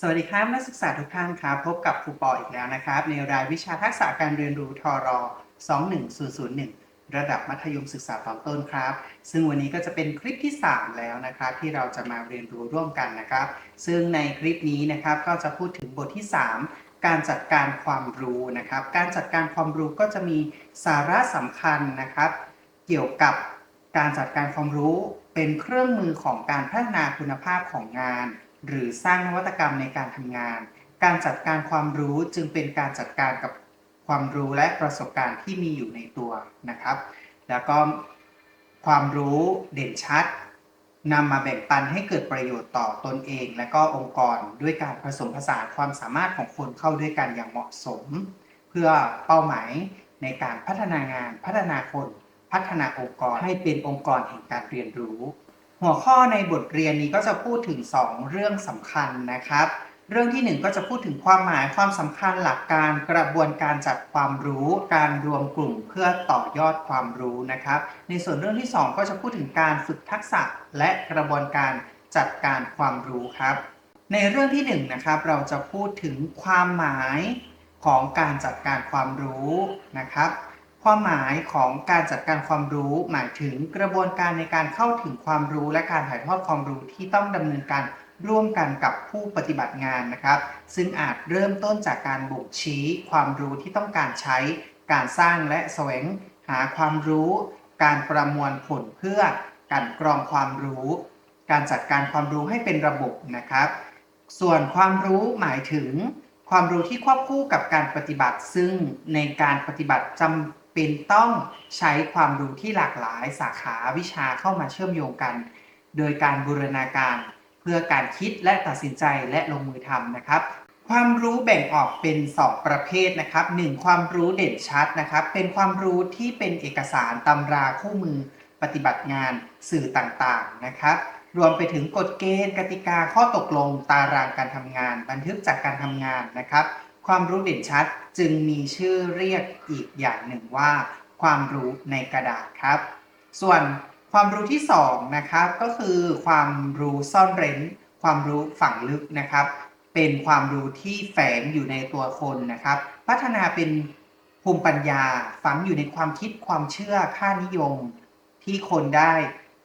สวัสดีครับนักศึกษาทุกท่านครับพบกับครูปออีกแล้วนะครับ ในรายวิชาทักษะการเรียนรู้ทอรอ21001 ระดับมัธยมศึกษาตอนต้นครับ ซึ่งวันนี้ก็จะเป็นคลิปที่ 3 แล้วนะครับ ที่เราจะมาเรียนรู้ร่วมกันนะครับ ซึ่งในคลิปนี้นะครับก็จะพูดถึงบทที่ 3 การจัดการความรู้นะครับ การจัดการความรู้ก็จะมีสาระสำคัญนะครับ เกี่ยวกับการจัดการความรู้เป็นเครื่องมือของการพัฒนาคุณภาพของงาน หรือสร้างนวัตกรรมในการทำงาน การจัดการความรู้จึงเป็นการจัดการกับความรู้และประสบการณ์ที่มีอยู่ในตัวนะครับ แล้วก็ความรู้เด่นชัดนำมาแบ่งปันให้เกิดประโยชน์ต่อตนเอง และก็องค์กรด้วยการผสมผสานความสามารถของคนเข้าด้วยกันอย่างเหมาะสม เพื่อเป้าหมายในการพัฒนางาน พัฒนาคน พัฒนาองค์กรให้เป็นองค์กรแห่งการเรียนรู้ หัวข้อในบทเรียนนี้ก็จะพูดถึง 2 เรื่องสำคัญนะครับ เรื่องที่ 1 ก็จะพูดถึงความหมายความสำคัญหลักการกระบวนการจัดความรู้ การรวมกลุ่มเพื่อต่อยอดความรู้นะครับ ในส่วนเรื่องที่ 2 ก็จะพูดถึงการฝึกทักษะและกระบวนการจัดการความรู้ครับ ในเรื่องที่ 1 นะครับ เราจะพูดถึงความหมายของการจัดการความรู้นะครับ ความหมายของการจัดการความรู้หมายถึงกระบวนการในการเข้าถึงความรู้และการถ่ายทอดความรู้ที่ต้องดำเนินการร่วมกันกับผู้ปฏิบัติงานนะครับ ซึ่งอาจเริ่มต้นจากการบ่งชี้ความรู้ที่ต้องการใช้ การสร้างและแสวงหาความรู้ การประมวลผลเพื่อการกรองความรู้ การจัดการความรู้ให้เป็นระบบนะครับ ส่วนความรู้หมายถึง ความรู้ที่ควบคู่กับการปฏิบัติ ซึ่งในการปฏิบัติจำ ป็นต้องใช้ความรู้ที่หลากหลายสาขาวิชาเข้ามาเชื่อมโยงกัน โดยการบูรณาการเพื่อการคิดและตัดสินใจและลงมือทำนะครับ ความรู้แบ่งออกเป็น 2 ประเภทนะครับ 1. ความรู้เด่นชัดนะครับ เป็นความรู้ที่เป็นเอกสารตำราคู่มือปฏิบัติงานสื่อต่างๆนะครับรวมไปถึงกฎเกณฑ์กติกาข้อตกลง ตารางการทำงาน บันทึกจากการทำงานนะครับ ความรู้เด่นชัดจึงมีชื่อเรียกอีกอย่างหนึ่งว่า ความรู้ในกระดาษครับ ส่วนความรู้ที่2นะครับก็คือความรู้ซ่อนเร้น ความรู้ฝังลึกนะครับ เป็นความรู้ที่แฝงอยู่ในตัวคนนะครับ พัฒนาเป็นภูมิปัญญาฝังอยู่ในความคิดความเชื่อค่านิยม ที่คนได้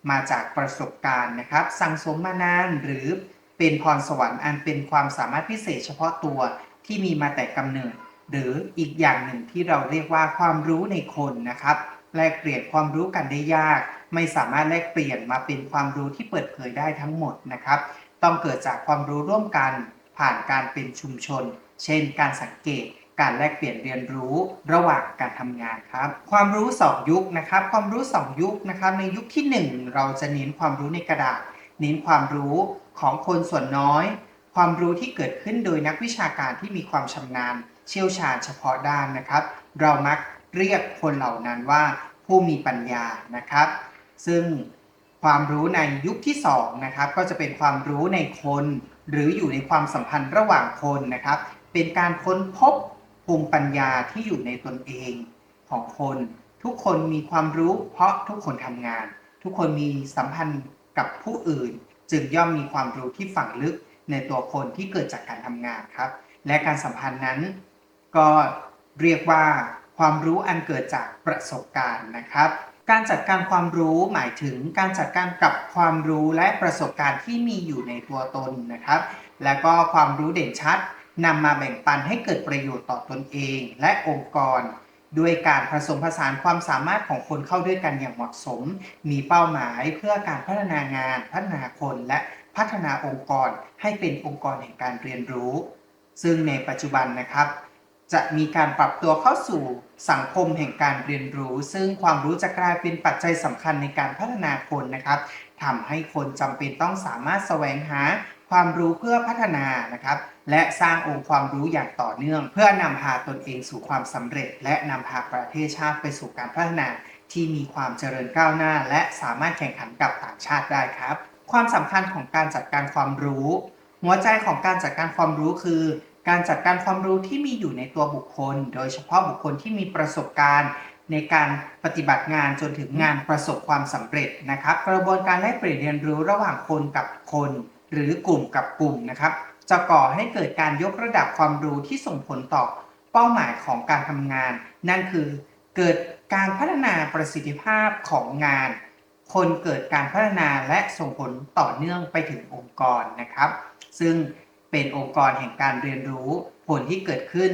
มาจากประสบการณ์นะครับ สั่งสมมานานหรือเป็นพรสวรรค์อันเป็นความสามารถพิเศษเฉพาะตัว ที่มีมาแต่กำเนิด หรืออีกอย่างหนึ่งที่เราเรียกว่าความรู้ในคนนะครับ แลกเปลี่ยนความรู้กันได้ยาก ไม่สามารถแลกเปลี่ยนมาเป็นความรู้ที่เปิดเผยได้ทั้งหมดนะครับ ต้องเกิดจากความรู้ร่วมกันผ่านการเป็นชุมชน เช่น การสังเกตการแลกเปลี่ยนเรียนรู้ระหว่างการทำงานครับ ความรู้ 2 ยุคนะครับ ความรู้ 2 ยุคนะครับ ในยุคที่ 1 เราจะเน้นความรู้ในกระดาษ เน้นความรู้ของคนส่วนน้อย ความรู้ที่เกิดขึ้นโดยนักวิชาการที่มีความชำนาญ เชี่ยวชาญเฉพาะด้านนะครับ เรามักเรียกคนเหล่านั้นว่าผู้มีปัญญานะครับ ซึ่งความรู้ในยุคที่2นะครับก็จะเป็นความรู้ในคน หรืออยู่ในความสัมพันธ์ระหว่างคนนะครับ เป็นการค้นพบภูมิปัญญาที่อยู่ในตนเองของคน ทุกคนมีความรู้เพราะทุกคนทำงาน ทุกคนมีสัมพันธ์กับผู้อื่น จึงย่อมมีความรู้ที่ฝังลึก ในตัวคนที่เกิดจากการทำงานครับ และการสัมพันธ์นั้น ก็เรียกว่าความรู้อันเกิดจากประสบการณ์นะครับ การจัดการความรู้หมายถึงการจัดการกับความรู้และประสบการณ์ที่มีอยู่ในตัวตนนะครับ และก็ความรู้เด่นชัดนำมาแบ่งปันให้เกิดประโยชน์ต่อตนเอง และองค์กร ด้วยการผสมผสานความสามารถของคนเข้าด้วยกันอย่างเหมาะสม มีเป้าหมายเพื่อการพัฒนางาน พัฒนาคนและ พัฒนาองค์กรให้เป็นองค์กรแห่งการเรียนรู้ ซึ่งในปัจจุบันนะครับ จะมีการปรับตัวเข้าสู่สังคมแห่งการเรียนรู้ ซึ่งความรู้จะกลายเป็นปัจจัยสำคัญในการพัฒนาคนนะครับทำให้คนจำเป็นต้องสามารถแสวงหาความรู้เพื่อพัฒนานะครับ และสร้างองค์ความรู้อย่างต่อเนื่อง เพื่อนำพาตนเองสู่ความสำเร็จ และนำพาประเทศชาติไปสู่การพัฒนาที่มีความเจริญก้าวหน้า และสามารถแข่งขันกับต่างชาติได้ครับ ความสำคัญของการจัดการความรู้ หัวใจของการจัดการความรู้คือ การจัดการความรู้ที่มีอยู่ในตัวบุคคล โดยเฉพาะบุคคลที่มีประสบการณ์ในการปฏิบัติงานจนถึงงานประสบความสำเร็จนะครับ กระบวนการแลกเปลี่ยนเรียนรู้ระหว่างคนกับคน หรือกลุ่มกับกลุ่มนะครับ จะก่อให้เกิดการยกระดับความรู้ที่ส่งผลต่อเป้าหมายของการทำงาน นั่นคือเกิดการพัฒนาประสิทธิภาพของงาน คนเกิดการพัฒนาและส่งผลต่อเนื่องไปถึงองค์กรนะครับ ซึ่งเป็นองค์กรแห่งการเรียนรู้ผลที่เกิดขึ้น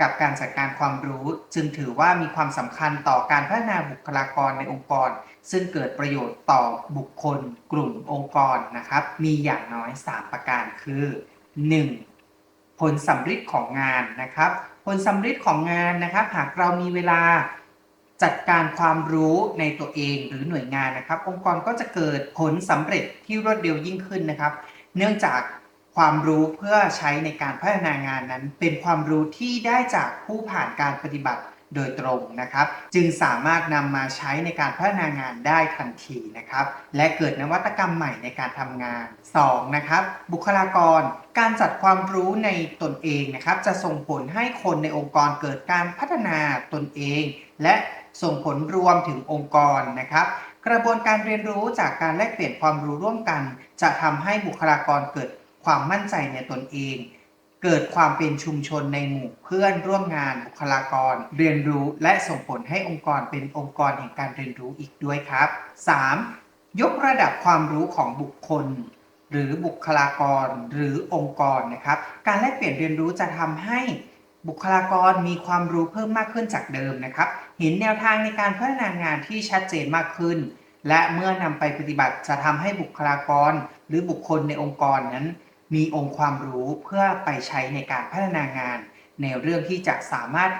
กับการจัดการความรู้ จึงถือว่ามีความสำคัญต่อการพัฒนาบุคลากรในองค์กร ซึ่งเกิดประโยชน์ต่อบุคคล กลุ่มองค์กรนะครับ มีอย่างน้อย 3 ประการคือ 1. ผลสำฤทธิ์ของงานนะครับ ผลสำฤทธิ์ของงานนะครับ หากเรามีเวลา จัดการความรู้ในตัวเองหรือหน่วยงานนะครับ องค์กรก็จะเกิดผลสำเร็จที่รวดเร็วยิ่งขึ้นนะครับ เนื่องจากความรู้เพื่อใช้ในการพัฒนางานนั้น เป็นความรู้ที่ได้จากผู้ผ่านการปฏิบัติโดยตรงนะครับ จึงสามารถนำมาใช้ในการพัฒนางานได้ทันทีนะครับ และเกิดนวัตกรรมใหม่ในการทำงาน 2. นะครับ บุคลากร การจัดความรู้ในตนเองนะครับ จะส่งผลให้คนในองค์กรเกิดการพัฒนาตนเอง และ ส่งผลรวมถึงองค์กรนะครับ กระบวนการเรียนรู้จากการแลกเปลี่ยนความรู้ร่วมกัน จะทำให้บุคลากรเกิดความมั่นใจในตนเอง เกิดความเป็นชุมชนในหมู่เพื่อนร่วมงานบุคลากร เรียนรู้และส่งผลให้องค์กรเป็นองค์กรแห่งการเรียนรู้อีกด้วยครับ 3. ยกระดับความรู้ของบุคคลหรือบุคลากรหรือองค์กรนะครับ การแลกเปลี่ยนเรียนรู้จะทำให้ บุคลากรมีความรู้เพิ่มมากขึ้นจากเดิมนะครับ เห็นแนวทางในการพัฒนางานที่ชัดเจนมากขึ้น และเมื่อนำไปปฏิบัติจะทำให้บุคลากร หรือบุคคลในองค์กรนั้น มีองค์ความรู้เพื่อไปใช้ในการพัฒนางาน ในเรื่องที่จะสามารถ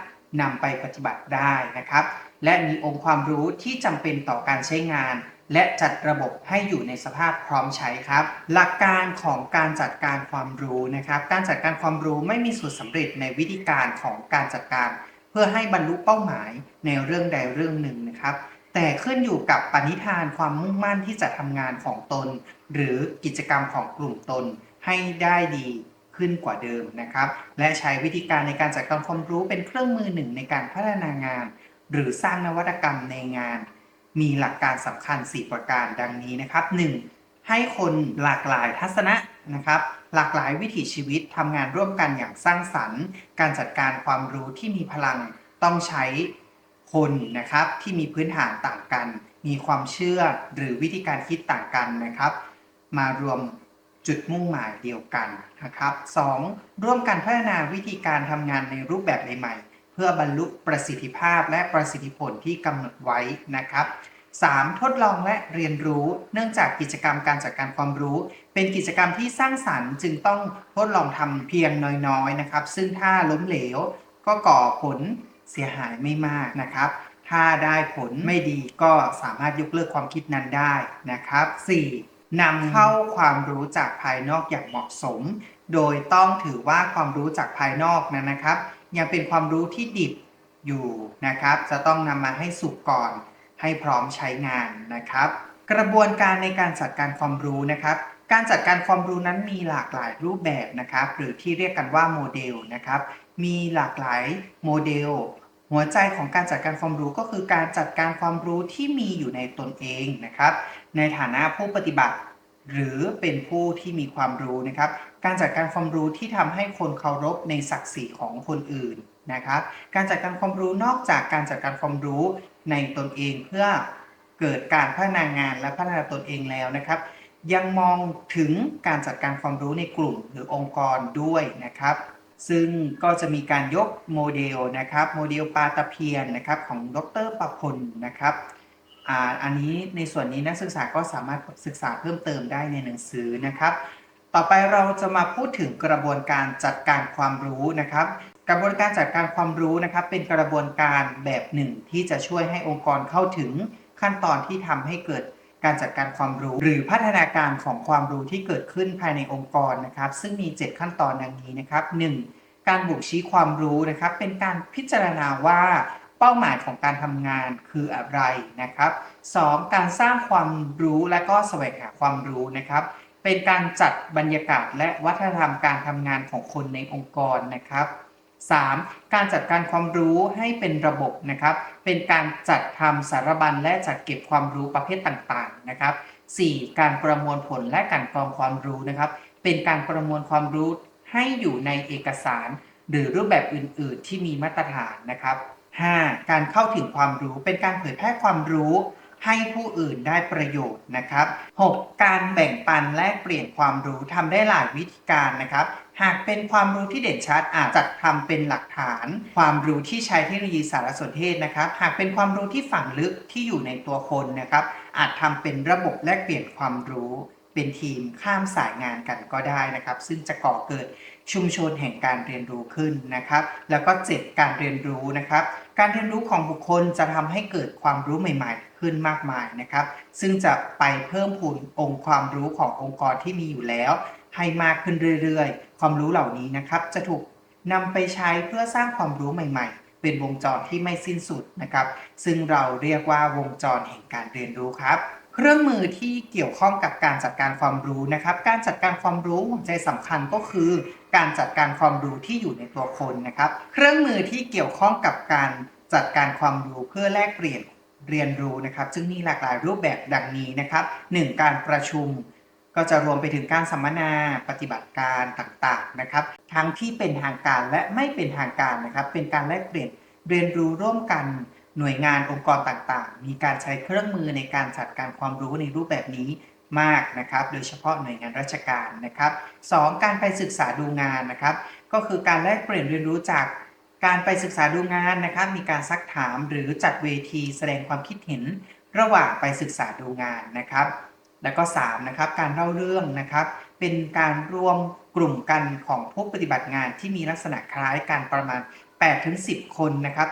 นำไปปฏิบัติได้นะครับ และมีองค์ความรู้ที่จำเป็นต่อการใช้งาน และจัดระบบให้อยู่ในสภาพพร้อมใช้ครับ หลักการของการจัดการความรู้นะครับ การจัดการความรู้ไม่มีสูตรสำเร็จในวิธีการของการจัดการ เพื่อให้บรรลุเป้าหมายในเรื่องใดเรื่องหนึ่งนะครับ แต่ขึ้นอยู่กับปณิธานความมุ่งมั่นที่จะทำงานของตน หรือกิจกรรมของกลุ่มตนให้ได้ดีขึ้นกว่าเดิมนะครับ และใช้วิธีการในการจัดการความรู้เป็นเครื่องมือหนึ่งในการพัฒนางาน หรือสร้างนวัตกรรมในงาน มีหลักการสำคัญ 4 ประการดังนี้นะครับ 1. ให้คนหลากหลายทัศนะนะครับ หลากหลายวิถีชีวิตทำงานร่วมกันอย่างสร้างสรรค์ การจัดการความรู้ที่มีพลังต้องใช้คนนะครับที่มีพื้นฐานต่างกัน มีความเชื่อหรือวิธีการคิดต่างกันนะครับ มารวมจุดมุ่งหมายเดียวกันนะครับ 2. ร่วมกันพัฒนาวิธีการทำงานในรูปแบบใหม่ๆ เพื่อบรรลุประสิทธิภาพและประสิทธิผลที่กำหนดไว้นะครับ 3. ทดลองและเรียนรู้เนื่องจากกิจกรรมการจัดการความรู้ เป็นกิจกรรมที่สร้างสรรค์ จึงต้องทดลองทำเพียงน้อยๆนะครับ ซึ่งถ้าล้มเหลว ก็ก่อผลเสียหายไม่มากนะครับ ถ้าได้ผลไม่ดีก็สามารถยกเลิกความคิดนั้นได้นะครับ 4. นำเข้าความรู้จากภายนอกอย่างเหมาะสม โดยต้องถือว่าความรู้จากภายนอกนั้นนะครับ ยังเป็นความรู้ที่ดิบอยู่นะครับ จะต้องนำมาให้สุกก่อนให้พร้อมใช้งานนะครับ กระบวนการในการจัดการความรู้นะครับ การจัดการความรู้นั้นมีหลากหลายรูปแบบนะครับ หรือที่เรียกกันว่าโมเดลนะครับ มีหลากหลายโมเดล หัวใจของการจัดการความรู้ก็คือการจัดการความรู้ที่มีอยู่ในตนเองนะครับ ในฐานะผู้ปฏิบัติ หรือเป็นผู้ที่มีความรู้นะครับ การจัดการความรู้ที่ทำให้คนเคารพในศักดิ์ศรีของคนอื่นนะครับ การจัดการความรู้นอกจากการจัดการความรู้ในตนเองเพื่อเกิดการพัฒนางานและพัฒนาตนเองแล้วนะครับ ยังมองถึงการจัดการความรู้ในกลุ่มหรือองค์กรด้วยนะครับ ซึ่งก็จะมีการยกโมเดลนะครับโมเดลปาตะเพียนนะครับของดรประพลนะครับอันนี้ในส่วนนี้นักศึกษาก็สามารถศึกษาเพิ่มเติมได้ในหนังสือนะครับ ต่อไปเราจะมาพูดถึงกระบวนการจัดการความรู้นะครับ กระบวนการจัดการความรู้นะครับ เป็นกระบวนการแบบหนึ่งที่จะช่วยให้องค์กรเข้าถึงขั้นตอนที่ทำให้เกิดการจัดการความรู้ หรือพัฒนาการของความรู้ที่เกิดขึ้นภายในองค์กรนะครับ ซึ่งมี 7 ขั้นตอนดังนี้นะครับ 1. การบ่งชี้ความรู้นะครับ เป็นการพิจารณาว่าเป้าหมายของการทำงานคืออะไรนะครับ 2. การสร้างความรู้และก็แสวงหาความรู้นะครับ เป็นการจัดบรรยากาศและวัฒนธรรมการทำงานของคนในองค์กรนะครับ 3. การจัดการความรู้ให้เป็นระบบนะครับ เป็นการจัดทำสารบัญและจัดเก็บความรู้ประเภทต่างๆนะครับ 4. การประมวลผลและการกรองความรู้นะครับ เป็นการประมวลความรู้ให้อยู่ในเอกสาร หรือรูปแบบอื่น ๆ ที่มีมาตรฐานนะครับ 5. การเข้าถึงความรู้เป็นการเผยแพร่ความรู้ ให้ผู้อื่นได้ประโยชน์นะครับ 6. การแบ่งปันแลกเปลี่ยนความรู้ทำได้หลายวิธีการนะครับหากเป็นความรู้ที่เด่นชัดอาจจัดทำเป็นหลักฐาน ความรู้ที่ใช้เทคโนโลยีสารสนเทศนะครับ หากเป็นความรู้ที่ฝังลึกที่อยู่ในตัวคนนะครับ อาจทำเป็นระบบแลกเปลี่ยนความรู้ เป็นทีมข้ามสายงานกันก็ได้นะครับ ซึ่งจะก่อเกิดชุมชนแห่งการเรียนรู้ขึ้นนะครับ แล้วก็7การเรียนรู้นะครับ การเรียนรู้ของบุคคลจะทำให้เกิดความรู้ใหม่ ๆ ขึ้นมากมายนะครับ ซึ่งจะไปเพิ่มพูนองค์ความรู้ขององค์กรที่มีอยู่แล้ว ให้มากขึ้นเรื่อยๆ ความรู้เหล่านี้นะครับ จะถูกนำไปใช้เพื่อสร้างความรู้ใหม่ๆ เป็นวงจรที่ไม่สิ้นสุดนะครับ ซึ่งเราเรียกว่าวงจรแห่งการเรียนรู้ครับเครื่องมือที่เกี่ยวข้องกับการจัดการความรู้นะครับ การจัดการความรู้หัวใจสำคัญก็คือ การจัดการความรู้ที่อยู่ในตัวคนนะครับ เครื่องมือที่เกี่ยวข้องกับการจัดการความรู้เพื่อแลกเปลี่ยน เรียนรู้นะครับ ซึ่งมีหลากหลายรูปแบบดังนี้นะครับ 1. การประชุมก็จะรวมไปถึงการสัมมนาปฏิบัติการต่างๆนะครับ ทั้งที่เป็นทางการและไม่เป็นทางการนะครับ เป็นการแลกเปลี่ยนเรียนรู้ร่วมกันหน่วยงานองค์กรต่างๆ มีการใช้เครื่องมือในการจัดการความรู้ในรูปแบบนี้มากนะครับ โดยเฉพาะหน่วยงานราชการนะครับ 2. การไปศึกษาดูงานนะครับ ก็คือการแลกเปลี่ยนเรียนรู้จาก การไปศึกษาดูงานนะครับมีการซักถามหรือจัดเวทีแสดงความคิดเห็นระหว่างไปศึกษาดูงานนะครับ แล้วก็3นะครับการเล่าเรื่องนะครับเป็นการรวมกลุ่มกันของผู้ปฏิบัติงานที่มีลักษณะคล้ายกันประมาณ 8-10 คนนะครับ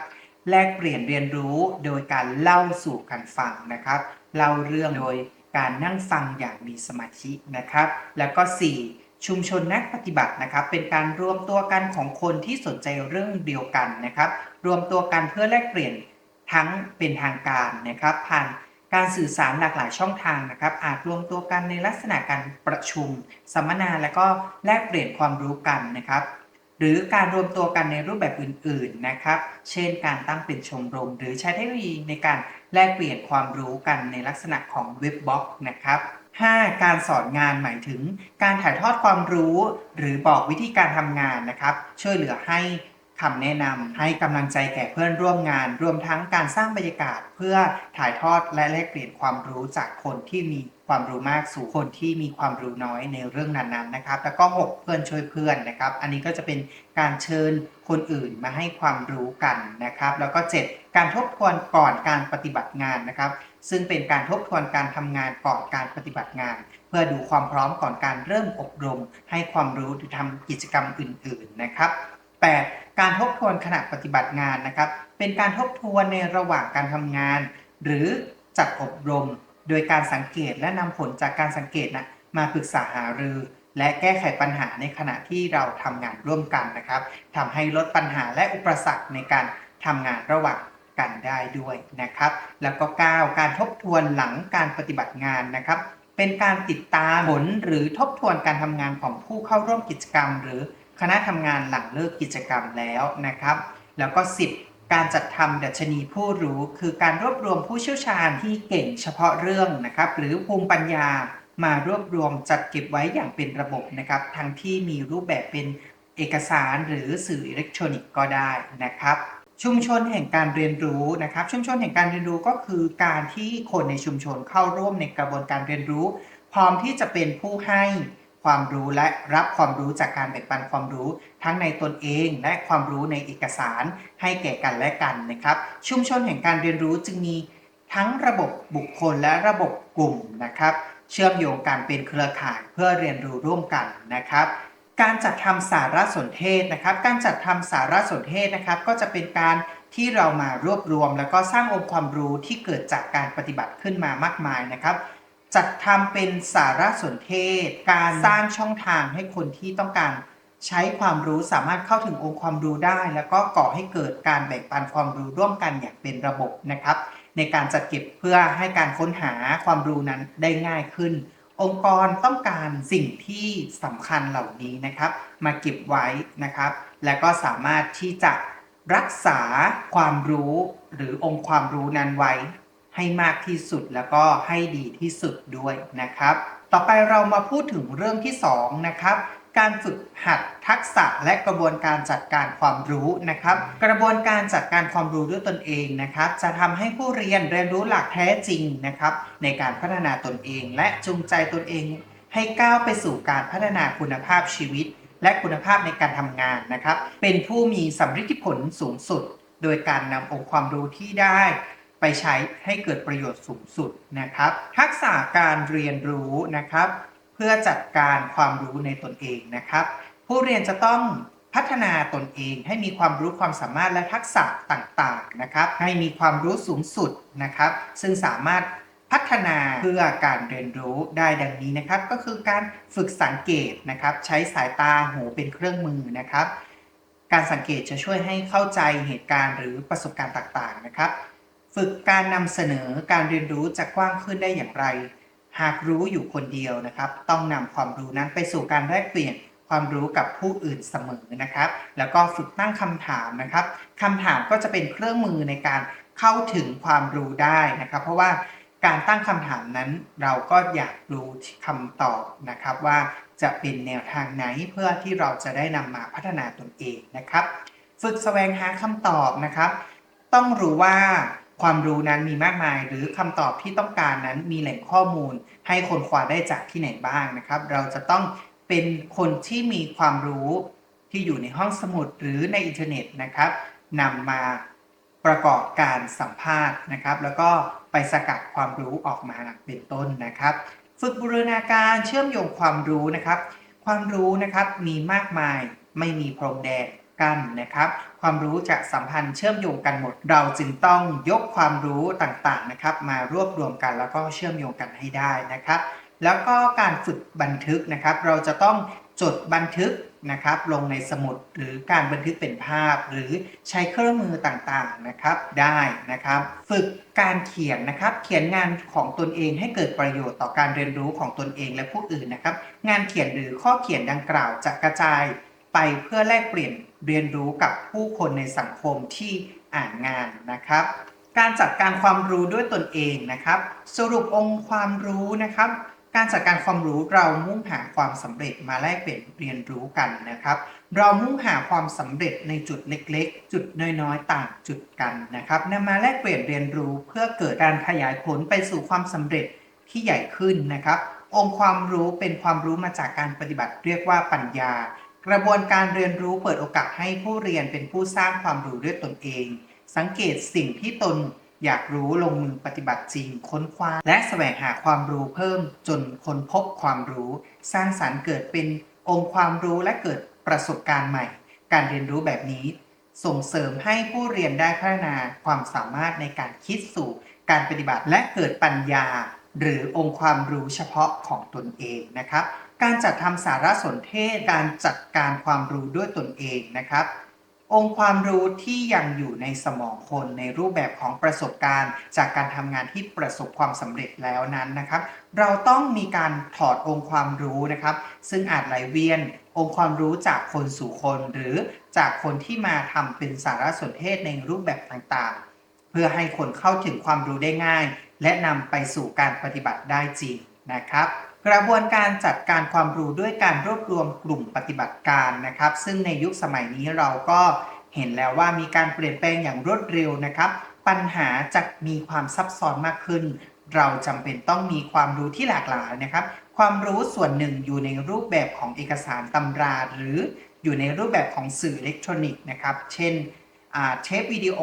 แลกเปลี่ยนเรียนรู้โดยการเล่าสู่กันฟังนะครับเล่าเรื่องโดยการนั่งฟังอย่างมีสมาธินะครับ แล้วก็ 4 ชุมชนนักปฏิบัตินะครับเป็นการรวมตัวกันของคนที่สนใจเรื่องเดียวกันนะครับ รวมตัวกันเพื่อแลกเปลี่ยนทั้งเป็นทางการนะครับ ผ่านการสื่อสารหลากหลายช่องทางนะครับ อาจรวมตัวกันในลักษณะการประชุม สัมมนาและก็แลกเปลี่ยนความรู้กันนะครับ หรือการรวมตัวกันในรูปแบบอื่น ๆนะครับ เช่น การตั้งเป็นชมรม หรือใช้เทคโนโลยีในการแลกเปลี่ยนความรู้กันในลักษณะของเว็บบล็อกนะครับ 5. การสอนงานหมายถึง การถ่ายทอดความรู้ หรือบอกวิธีการทำงานนะครับ ช่วยเหลือให้คำแนะนำให้กำลังใจแก่เพื่อนร่วมงาน รวมทั้งการสร้างบรรยากาศ เพื่อถ่ายทอดและแลกเปลี่ยนความรู้จากคนที่มีความรู้มากสู่คนที่มีความรู้น้อยในเรื่องนั้นๆนะครับ แล้วก็ 6 เพื่อนช่วยเพื่อนนะครับ อันนี้ก็จะเป็นการเชิญคนอื่นมาให้ความรู้กันนะครับ แล้วก็ 7 การทบทวนก่อนการปฏิบัติงานนะครับ ซึ่งเป็นการทบทวนการทำงานก่อนการปฏิบัติงาน เพื่อดูความพร้อมก่อนการเริ่มอบรม ให้ความรู้หรือทำกิจกรรมอื่น ๆ นะครับ 8. การทบทวนขณะปฏิบัติงานนะครับ เป็นการทบทวนในระหว่างการทำงาน หรือจัดอบรม โดยการสังเกตและนำผลจากการสังเกตนะมาปรึกษาหารือ และแก้ไขปัญหาในขณะที่เราทำงานร่วมกันนะครับทำให้ลดปัญหาและอุปสรรคในการทำงานระหว่าง กันได้ด้วยนะครับ แล้วก็ 9 การทบทวนหลังการปฏิบัติงานนะครับ เป็นการติดตามผลหรือทบทวนการทำงานของผู้เข้าร่วมกิจกรรม หรือคณะทำงานหลังเลิกกิจกรรมแล้วนะครับ แล้วก็ 10 การจัดทำดัชนีผู้รู้ คือการรวบรวมผู้เชี่ยวชาญที่เก่งเฉพาะเรื่องนะครับ หรือภูมิปัญญามารวบรวมจัดเก็บไว้อย่างเป็นระบบนะครับ ทั้งที่มีรูปแบบเป็นเอกสารหรือสื่ออิเล็กทรอนิกส์ก็ได้นะครับ ชุมชนแห่งการเรียนรู้นะครับ ชุมชนแห่งการเรียนรู้ก็คือการที่คนในชุมชนเข้าร่วมในกระบวนการเรียนรู้ พร้อมที่จะเป็นผู้ให้ความรู้และรับความรู้จากการแบ่งปันความรู้ ทั้งในตนเองและความรู้ในเอกสารให้แก่กันและกันนะครับ ชุมชนแห่งการเรียนรู้จึงมีทั้งระบบบุคคลและระบบกลุ่มนะครับ เชื่อมโยงกันเป็นเครือข่ายเพื่อเรียนรู้ร่วมกันนะครับ การจัดทำสารสนเทศนะครับ การจัดทำสารสนเทศนะครับ ก็จะเป็นการที่เรามารวบรวม แล้วก็สร้างองค์ความรู้ที่เกิดจากการปฏิบัติขึ้นมามากมายนะครับ จัดทำเป็นสารสนเทศ การสร้างช่องทางให้คนที่ต้องการใช้ความรู้สามารถเข้าถึงองค์ความรู้ได้ แล้วก็ก่อให้เกิดการแบ่งปันความรู้ร่วมกันอย่างเป็นระบบนะครับ ในการจัดเก็บเพื่อให้การค้นหาความรู้นั้นได้ง่ายขึ้น องค์กรต้องการสิ่งที่สำคัญเหล่านี้นะครับ มาเก็บไว้นะครับ และก็สามารถที่จะรักษาความรู้หรือองค์ความรู้นั้นไว้ ให้มากที่สุดแล้วก็ให้ดีที่สุดด้วยนะครับ ต่อไปเรามาพูดถึงเรื่องที่2นะครับ การฝึกหัดทักษะและกระบวนการจัดการความรู้นะครับ กระบวนการจัดการความรู้ด้วยตนเองนะครับ จะทำให้ผู้เรียนเรียนรู้หลักแท้จริงนะครับ ในการพัฒนาตนเอง และจูงใจตนเอง ให้ก้าวไปสู่การพัฒนาคุณภาพชีวิต และคุณภาพในการทำงานนะครับ เป็นผู้มีสัมฤทธิผลสูงสุด โดยการนำองค์ความรู้ที่ได้ไปใช้ให้เกิดประโยชน์สูงสุดนะครับ ทักษะการเรียนรู้นะครับ พื่อจัดการความรู้ในตนเองนะครับ ผู้เรียนจะต้องพัฒนาตนเองให้มีความรู้ความสามารถและทักษะต่างๆนะครับ ให้มีความรู้สูงสุดนะครับ ซึ่งสามารถพัฒนาเพื่อการเรียนรู้ได้ดังนี้นะครับ ก็คือการฝึกสังเกตนะครับ ใช้สายตาหูเป็นเครื่องมือนะครับ การสังเกตจะช่วยให้เข้าใจเหตุการณ์หรือประสบการณ์ต่างๆนะครับ ฝึกการนำเสนอการเรียนรู้จะกว้างขึ้นได้อย่างไร หากรู้อยู่คนเดียวนะครับ ต้องนำความรู้นั้นไปสู่การแลกเปลี่ยนความรู้กับผู้อื่นเสมอนะครับ แล้วก็ฝึกตั้งคำถามนะครับคำถามก็จะเป็นเครื่องมือในการเข้าถึงความรู้ได้นะครับ เพราะว่าการตั้งคำถามนั้น เราก็อยากรู้คำตอบนะครับ ว่าจะเป็นแนวทางไหนเพื่อที่เราจะได้นำมาพัฒนาตนเองนะครับ ฝึกแสวงหาคำตอบนะครับ ต้องรู้ว่า ความรู้นั้นมีมากมาย หรือคำตอบที่ต้องการนั้นมีแหล่งข้อมูล ให้คนควาได้จากที่ไหนบ้างนะครับ เราจะต้องเป็นคนที่มีความรู้ที่อยู่ในห้องสมุดหรือในอินเทอร์เน็ตนะครับนำมาประกอบการสัมภาษณ์นะครับ แล้วก็ไปสกัดความรู้ออกมาเป็นต้นนะครับ ฝึกบูรณาการเชื่อมโยงความรู้นะครับ ความรู้นะครับมีมากมายไม่มีพรมแดนกั้นนะครับ ความรู้จะสัมพันธ์เชื่อมโยงกันหมด เราจึงต้องยกความรู้ต่างๆนะครับ มารวบรวมกันแล้วก็เชื่อมโยงกันให้ได้นะครับ แล้วก็การฝึกบันทึกนะครับ เราจะต้องจดบันทึกนะครับ ลงในสมุดหรือการบันทึกเป็นภาพ หรือใช้เครื่องมือต่างๆนะครับได้นะครับ ฝึกการเขียนนะครับ เขียนงานของตนเองให้เกิดประโยชน์ต่อการเรียนรู้ของตนเองและผู้อื่นนะครับ งานเขียนหรือข้อเขียนดังกล่าวจะกระจายไปเพื่อแลกเปลี่ยน เรียนรู้กับผู้คนในสังคมที่อ่านงานนะครับ การจัดการความรู้ด้วยตนเองนะครับ สรุปองค์ความรู้นะครับ การจัดการความรู้เรามุ่งหาความสำเร็จมาแลกเปลี่ยนเรียนรู้กันนะครับ เรามุ่งหาความสำเร็จในจุดเล็กๆ จุดน้อยๆ ต่างจุดกันนะครับนำมาแลกเปลี่ยนเรียนรู้เพื่อเกิดการขยายผลไปสู่ความสำเร็จที่ใหญ่ขึ้นนะครับ องค์ความรู้เป็นความรู้มาจากการปฏิบัติเรียกว่าปัญญา กระบวนการเรียนรู้เปิดโอกาสให้ผู้เรียนเป็นผู้สร้างความรู้ด้วยตนเอง สังเกตสิ่งที่ตนอยากรู้ลงมือปฏิบัติจริง ค้นคว้า และแสวงหาความรู้เพิ่มจนค้นพบความรู้ สร้างสารรค์เกิดเป็นองค์ความรู้และเกิดประสบการณ์ใหม่ การเรียนรู้แบบนี้ ส่งเสริมให้ผู้เรียนได้พัฒนาความสามารถในการคิดสู่การปฏิบัติและเกิดปัญญา หรือองค์ความรู้เฉพาะของตนเองนะครับ การจัดทำสารสนเทศการจัดการความรู้ด้วยตนเองนะครับ องค์ความรู้ที่ยังอยู่ในสมองคนในรูปแบบของประสบการณ์ จากการทำงานที่ประสบความสำเร็จแล้วนั้นนะครับ เราต้องมีการถอดองค์ความรู้นะครับ ซึ่งอาจไหลเวียนองค์ความรู้จากคนสู่คน หรือจากคนที่มาทำเป็นสารสนเทศในรูปแบบต่างๆ เพื่อให้คนเข้าถึงความรู้ได้ง่าย และนำไปสู่การปฏิบัติได้จริงนะครับ กระบวนการจัดการความรู้ด้วยการรวบรวมกลุ่มปฏิบัติการนะครับ ซึ่งในยุคสมัยนี้เราก็เห็นแล้วว่ามีการเปลี่ยนแปลงอย่างรวดเร็วนะครับ ปัญหาจะมีความซับซ้อนมากขึ้น เราจำเป็นต้องมีความรู้ที่หลากหลายนะครับ ความรู้ส่วนหนึ่งอยู่ในรูปแบบของเอกสารตำรา หรืออยู่ในรูปแบบของสื่ออิเล็กทรอนิกส์นะครับ เช่น เทปวิดีโอ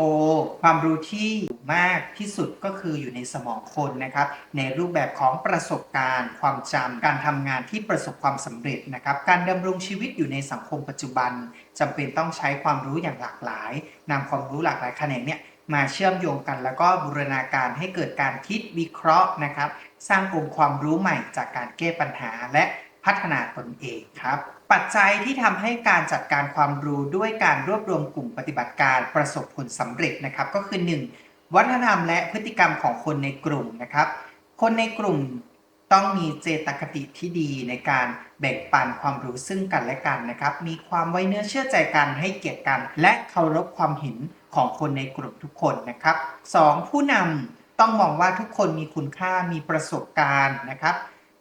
ความรู้ที่มากที่สุดก็คืออยู่ในสมองคนนะครับ ในรูปแบบของประสบการณ์ ความจำการทำงานที่ประสบความสำเร็จนะครับ การดำรงชีวิตอยู่ในสังคมปัจจุบันจำเป็นต้องใช้ความรู้อย่างหลากหลายนำความรู้หลากหลายแขนงเนี่ยมาเชื่อมโยงกันแล้วก็บูรณาการให้เกิดการคิดวิเคราะห์นะครับ สร้างองค์ความรู้ใหม่จากการแก้ปัญหาและพัฒนาตนเองครับ ปัจจัยที่ทำให้การจัดการความรู้ด้วยการรวบรวมกลุ่มปฏิบัติการประสบผลสำเร็จนะครับ ก็คือ 1. วัฒนธรรมและพฤติกรรมของคนในกลุ่มนะครับ คนในกลุ่มต้องมีเจตคติที่ดีในการแบ่งปันความรู้ซึ่งกันและกันนะครับ มีความไว้เนื้อเชื่อใจกันให้เกียรติกัน และเคารพความเห็นของคนในกลุ่มทุกคนนะครับ 2. ผู้นำต้องมองว่าทุกคนมีคุณค่ามีประสบการณ์นะครับ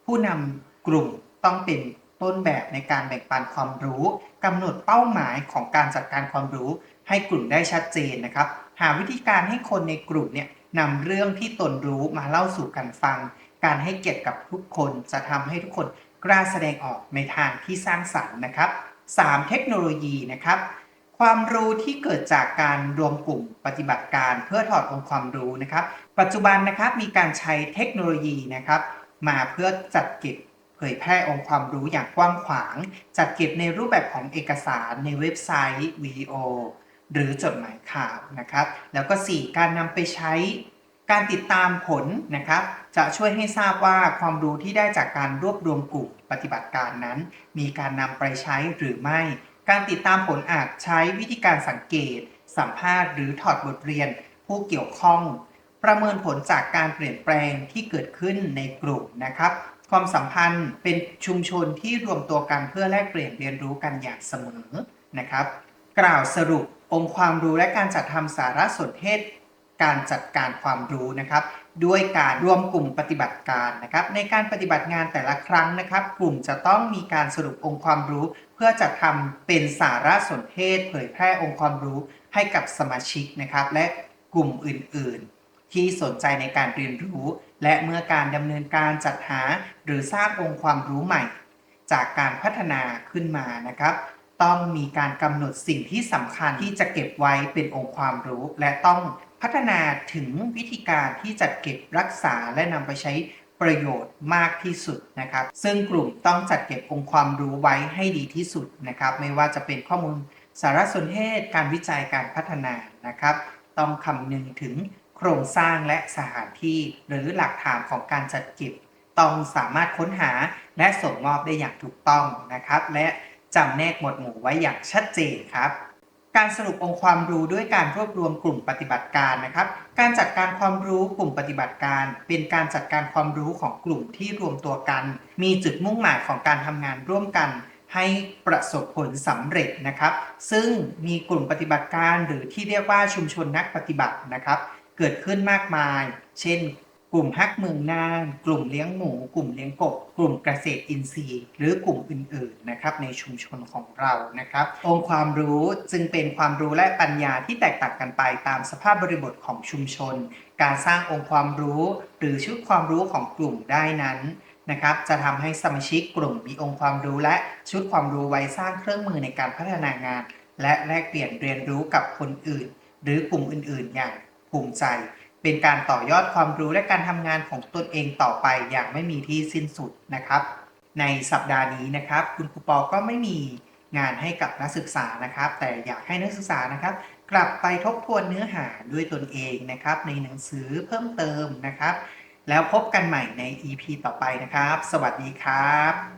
ผู้นำกลุ่มต้องเป็น ต้นแบบในการแบ่งปันความรู้กำหนดเป้าหมายของการจัดการความรู้ให้กลุ่มได้ชัดเจนนะครับ หาวิธีการให้คนในกลุ่มเนี่ยนำเรื่องที่ตนรู้มาเล่าสู่กันฟัง การให้เกียรติกับทุกคนจะทำให้ทุกคนกล้าแสดงออกในทางที่สร้างสรรค์นะครับ 3. เทคโนโลยีนะครับ ความรู้ที่เกิดจากการรวมกลุ่มปฏิบัติการเพื่อถอดองค์ความรู้นะครับ ปัจจุบันนะครับมีการใช้เทคโนโลยีนะครับ มาเพื่อจัดเก็บ เผยแพร่องค์ความรู้อย่างกว้างขวาง จัดเก็บในรูปแบบของเอกสารในเว็บไซต์วิดีโอหรือจดหมายข่าวนะครับ แล้วก็ 4 การนำไปใช้การติดตามผลนะครับ จะช่วยให้ทราบว่าความรู้ที่ได้จากการรวบรวมกลุ่มปฏิบัติการนั้น มีการนำไปใช้หรือไม่ การติดตามผลอาจใช้วิธีการสังเกต สัมภาษณ์หรือถอดบทเรียน ผู้เกี่ยวข้อง ประเมินผลจากการเปลี่ยนแปลงที่เกิดขึ้นในกลุ่มนะครับ ความสัมพันธ์เป็นชุมชนที่รวมตัวกันเพื่อแลกเปลี่ยนเรียนรู้กันอย่างเสมอนะครับ กล่าวสรุปองค์ความรู้และการจัดทำสารสนเทศ การจัดการความรู้นะครับ ด้วยการรวมกลุ่มปฏิบัติการนะครับ ในการปฏิบัติงานแต่ละครั้งนะครับ กลุ่มจะต้องมีการสรุปองค์ความรู้ เพื่อจัดทำเป็นสารสนเทศ เผยแพร่องค์ความรู้ให้กับสมาชิกนะครับ และกลุ่มอื่น ๆ ที่สนใจในการเรียนรู้ และเมื่อการดำเนินการจัดหาหรือสร้างองค์ความรู้ใหม่ จากการพัฒนาขึ้นมานะครับ ต้องมีการกำหนดสิ่งที่สำคัญที่จะเก็บไว้เป็นองค์ความรู้ และต้องพัฒนาถึงวิธีการที่จะเก็บรักษาและนำไปใช้ประโยชน์มากที่สุดนะครับ ซึ่งกลุ่มต้องจัดเก็บองค์ความรู้ไว้ให้ดีที่สุดนะครับ ไม่ว่าจะเป็นข้อมูลสารสนเทศ การวิจัยการพัฒนานะครับ ต้องคำนึงถึง โครงสร้างและสถานที่หรือหลักฐานของการจัดเก็บต้องสามารถค้นหาและส่งมอบได้อย่างถูกต้องนะครับ และจำแนกหมวดหมู่ไว้อย่างชัดเจนครับการสรุปองค์ความรู้ด้วยการรวบรวมกลุ่มปฏิบัติการนะครับ การจัดการความรู้กลุ่มปฏิบัติการ เป็นการจัดการความรู้ของกลุ่มที่รวมตัวกัน มีจุดมุ่งหมายของการทำงานร่วมกัน ให้ประสบผลสำเร็จนะครับ ซึ่งมีกลุ่มปฏิบัติการหรือที่เรียกว่าชุมชนนักปฏิบัตินะครับ เกิดขึ้นมากมาย เช่น กลุ่มฮักเมืองน่าน กลุ่มเลี้ยงหมู กลุ่มเลี้ยงกบ กลุ่มเกษตรอินทรีย์ หรือกลุ่มอื่นๆนะครับในชุมชนของเรานะครับ องค์ความรู้จึงเป็นความรู้และปัญญาที่แตกต่างกันไปตามสภาพบริบทของชุมชน การสร้างองค์ความรู้หรือชุดความรู้ของกลุ่มได้นั้นนะครับจะทำให้สมาชิกกลุ่มมีองค์ความรู้และชุดความรู้ไว้สร้างเครื่องมือในการพัฒนางาน และแลกเปลี่ยนเรียนรู้กับคนอื่น หรือกลุ่มอื่น ๆ อย่าง ภูมิใจ เป็นการต่อยอดความรู้และการทำงานของตนเองต่อไปอย่างไม่มีที่สิ้นสุดนะครับ ในสัปดาห์นี้นะครับ คุณครูปอก็ไม่มีงานให้กับนักศึกษานะครับ แต่อยากให้นักศึกษานะครับ กลับไปทบทวนเนื้อหาด้วยตนเองนะครับ ในหนังสือเพิ่มเติมนะครับ แล้วพบกันใหม่ใน EP ต่อไปนะครับ สวัสดีครับ